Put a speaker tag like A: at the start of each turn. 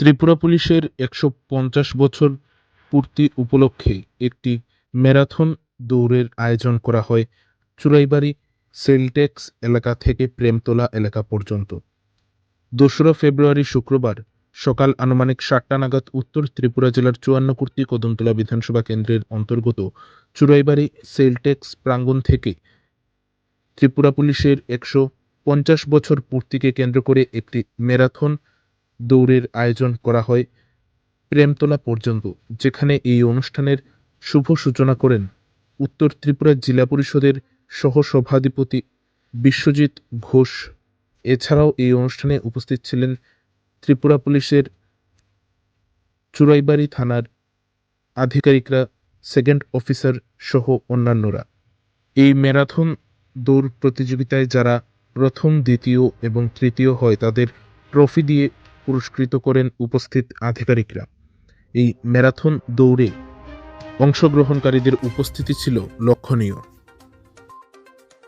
A: ত্রিপুরা পুলিশের একশো পঞ্চাশ বছর পূর্তি উপলক্ষে একটি ম্যারাথন দৌড়ের আয়োজন করা হয় চুরাইবাড়ি সেলটেক্স এলাকা থেকে প্রেমতলা এলাকা পর্যন্ত। দোসরা ফেব্রুয়ারি শুক্রবার সকাল আনুমানিক সাতটা নাগাদ উত্তর ত্রিপুরা জেলার চুয়ান্ন কুর্তি কদমতলা বিধানসভা কেন্দ্রের অন্তর্গত চুরাইবাড়ি সেলটেক্স প্রাঙ্গণ থেকে ত্রিপুরা পুলিশের একশো পঞ্চাশ বছর পূর্তিকে কেন্দ্র করে একটি ম্যারাথন দৌড়ের আয়োজন করা হয় প্রেমতলা পর্যন্ত, যেখানে এই অনুষ্ঠানের শুভ সূচনা করেন উত্তর ত্রিপুরা জেলা পরিষদের সহসভাধিপতি বিশ্বজিৎ ঘোষ। এছাড়াও এই অনুষ্ঠানে উপস্থিত ছিলেন ত্রিপুরা পুলিশের চুরাইবাড়ি থানার আধিকারিকরা, সেকেন্ড অফিসার সহ অন্যান্যরা। এই ম্যারাথন দৌড় প্রতিযোগিতায় যারা প্রথম, দ্বিতীয় এবং তৃতীয় হয়, তাদের ট্রফি দিয়ে পুরস্কৃত করেন উপস্থিত আধিকারিকরা। এই ম্যারাথন দৌড়ে অংশগ্রহণকারীদের উপস্থিতি ছিল লক্ষণীয়।